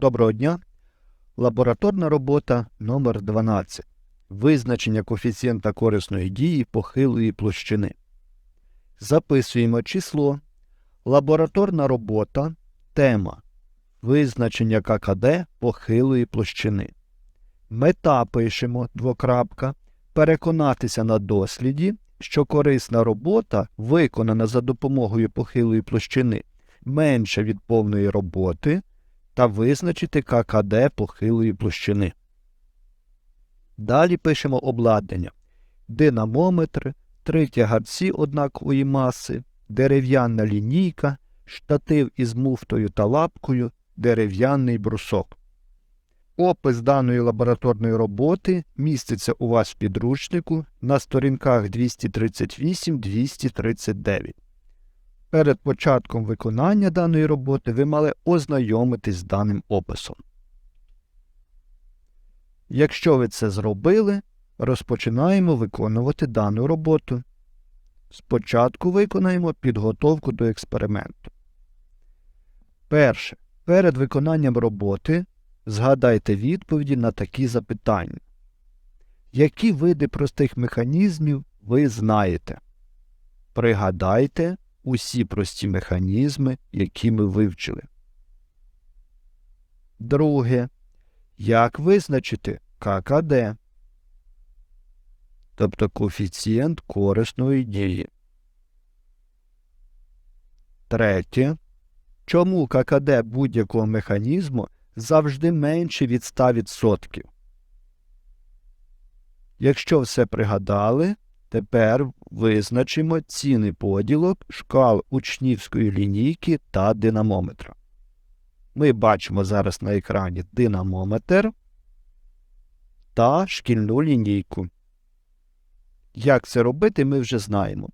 Доброго дня. Лабораторна робота номер 12 Визначення коефіцієнта корисної дії похилої площини. Записуємо число. Лабораторна робота. Тема. Визначення ККД похилої площини. Мета пишемо двокрапка. Переконатися на досліді, що корисна робота, виконана за допомогою похилої площини, менша від повної роботи та визначити ККД похилої площини. Далі пишемо обладнання. Динамометр, три тягарці однакової маси, дерев'яна лінійка, штатив із муфтою та лапкою, дерев'яний брусок. Опис даної лабораторної роботи міститься у вас в підручнику на сторінках 238-239. Перед початком виконання даної роботи ви мали ознайомитись з даним описом. Якщо ви це зробили, розпочинаємо виконувати дану роботу. Спочатку виконаємо підготовку до експерименту. Перше. Перед виконанням роботи згадайте відповіді на такі запитання. Які види простих механізмів ви знаєте? Пригадайте усі прості механізми, які ми вивчили. Друге. Як визначити ККД, тобто коефіцієнт корисної дії. Третє. Чому ККД будь-якого механізму завжди менше від 100%? Якщо все пригадали, тепер визначимо ціни поділок шкал учнівської лінійки та динамометра. Ми бачимо зараз на екрані динамометр та шкільну лінійку. Як це робити, ми вже знаємо.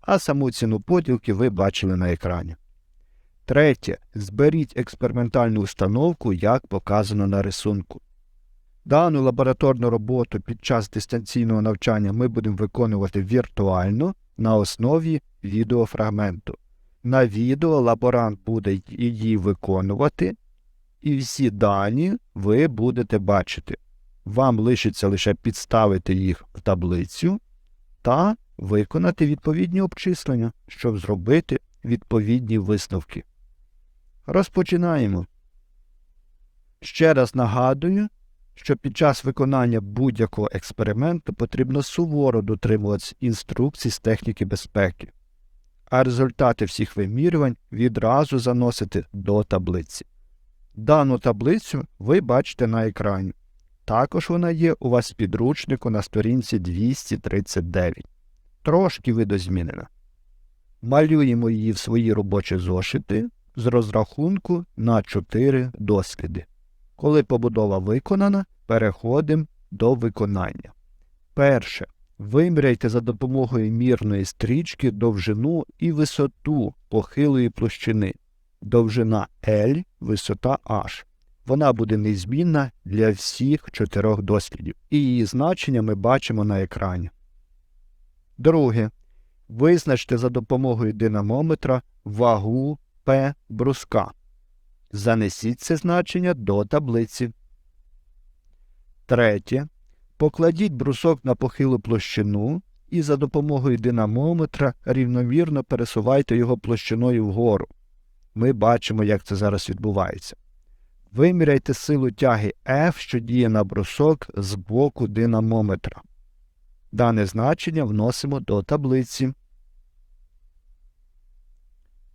А саму ціну поділки ви бачили на екрані. Третє. Зберіть експериментальну установку, як показано на рисунку. Дану лабораторну роботу під час дистанційного навчання ми будемо виконувати віртуально на основі відеофрагменту. На відео лаборант буде її виконувати, і всі дані ви будете бачити. Вам лишиться лише підставити їх в таблицю та виконати відповідні обчислення, щоб зробити відповідні висновки. Розпочинаємо. Ще раз нагадую, що під час виконання будь-якого експерименту потрібно суворо дотримуватися інструкцій з техніки безпеки, а результати всіх вимірювань відразу заносити до таблиці. Дану таблицю ви бачите на екрані. Також вона є у вас в підручнику на сторінці 239. Трошки видозмінена. Малюємо її в свої робочі зошити з розрахунку на 4 досліди. Коли побудова виконана, переходимо до виконання. Перше. Виміряйте за допомогою мірної стрічки довжину і висоту похилої площини. Довжина L, висота H. Вона буде незмінна для всіх чотирьох дослідів. І її значення ми бачимо на екрані. Друге. Визначте за допомогою динамометра вагу P бруска. Занесіть це значення до таблиці. Третє. Покладіть брусок на похилу площину і за допомогою динамометра рівномірно пересувайте його площиною вгору. Ми бачимо, як це зараз відбувається. Виміряйте силу тяги F, що діє на брусок з боку динамометра. Дане значення вносимо до таблиці.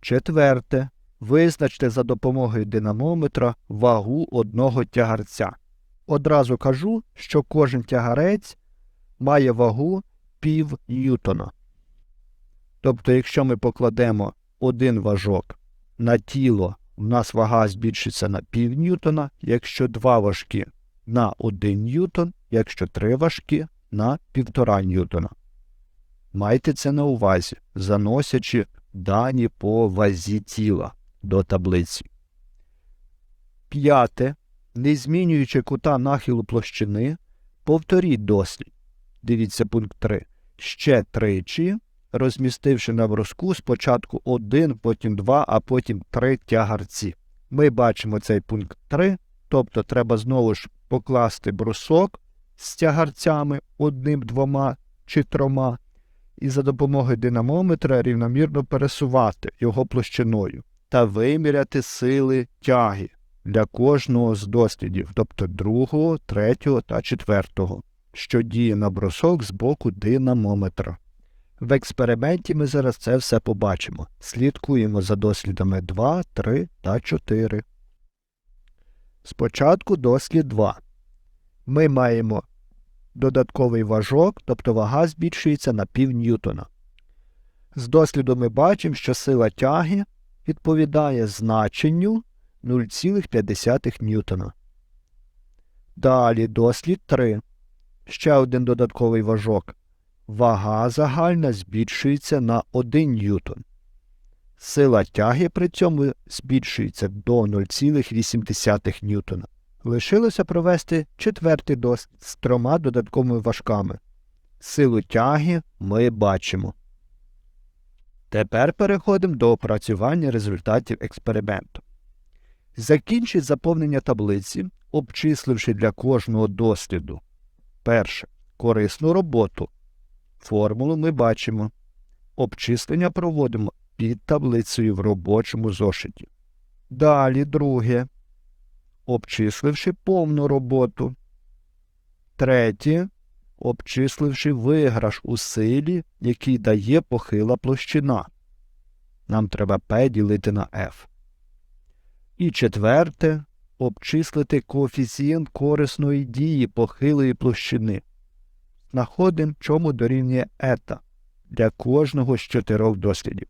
Четверте. Визначте за допомогою динамометра вагу одного тягарця. Одразу кажу, що кожен тягарець має вагу пів ньютона. Тобто, якщо ми покладемо один важок на тіло, у нас вага збільшиться на пів ньютона, якщо два важкі на 1 ньютон, якщо три важкі на 1,5 ньютона. Майте це на увазі, заносячи дані по вазі тіла до таблиці. П'яте. Не змінюючи кута нахилу площини, повторіть дослід. Дивіться пункт 3. Ще тричі, розмістивши на бруску спочатку один, потім два, а потім три тягарці. Ми бачимо цей пункт 3 Тобто треба знову ж покласти брусок з тягарцями одним, двома чи трьома, і за допомогою динамометра рівномірно пересувати його площиною та виміряти сили тяги для кожного з дослідів, тобто другого, третього та четвертого, що діє на брусок з боку динамометра. В експерименті ми зараз це все побачимо. Слідкуємо за дослідами 2, 3 та 4. Спочатку дослід 2. Ми маємо додатковий важок, тобто вага збільшується на пів ньютона. З досліду ми бачимо, що сила тяги відповідає значенню 0,5 ньютона. Далі дослід 3. Ще один додатковий важок. Вага загальна збільшується на 1 ньютон. Сила тяги при цьому збільшується до 0,8 ньютона. Лишилося провести четвертий дослід з трьома додатковими важками. Силу тяги ми бачимо. Тепер переходимо до опрацювання результатів експерименту. Закінчіть заповнення таблиці, обчисливши для кожного досліду. Перше. Корисну роботу. Формулу ми бачимо. Обчислення проводимо під таблицею в робочому зошиті. Далі друге. Обчисливши повну роботу. Третє. Обчисливши виграш у силі, який дає похила площина. Нам треба P ділити на F. І четверте. Обчислити коефіцієнт корисної дії похилої площини. Знаходимо, чому дорівнює ета для кожного з чотирьох дослідів.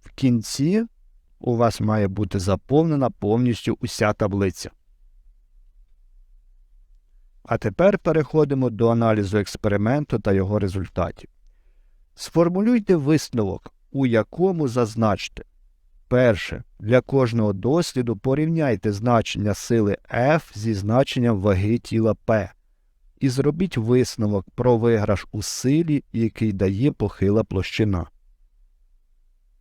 В кінці у вас має бути заповнена повністю уся таблиця. А тепер переходимо до аналізу експерименту та його результатів. Сформулюйте висновок, у якому зазначте. Перше. Для кожного досліду порівняйте значення сили F зі значенням ваги тіла P і зробіть висновок про виграш у силі, який дає похила площина.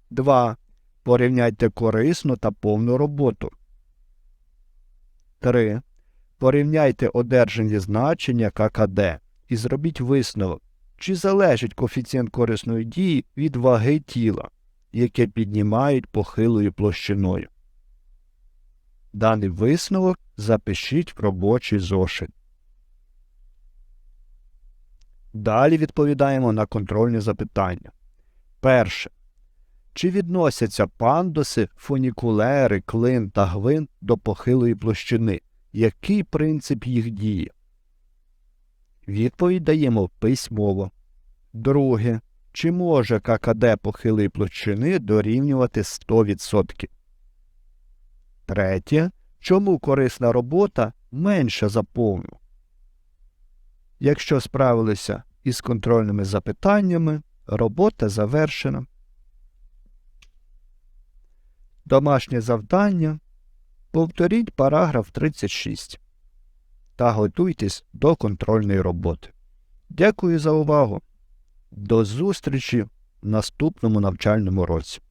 2. Порівняйте корисну та повну роботу. 3. Порівняйте одержані значення ККД і зробіть висновок, чи залежить коефіцієнт корисної дії від ваги тіла, яке піднімають похилою площиною. Даний висновок запишіть в робочий зошит. Далі відповідаємо на контрольні запитання. Перше. Чи відносяться пандуси, фунікулери, клин та гвинт до похилої площини? Який принцип їх дії? Відповідь даємо письмово. Друге. Чи може ККД похилої площини дорівнювати 100%? Третє. Чому корисна робота менша за повну? Якщо справилися із контрольними запитаннями, робота завершена. Домашнє завдання. Повторіть параграф 36 та готуйтесь до контрольної роботи. Дякую за увагу. До зустрічі в наступному навчальному році.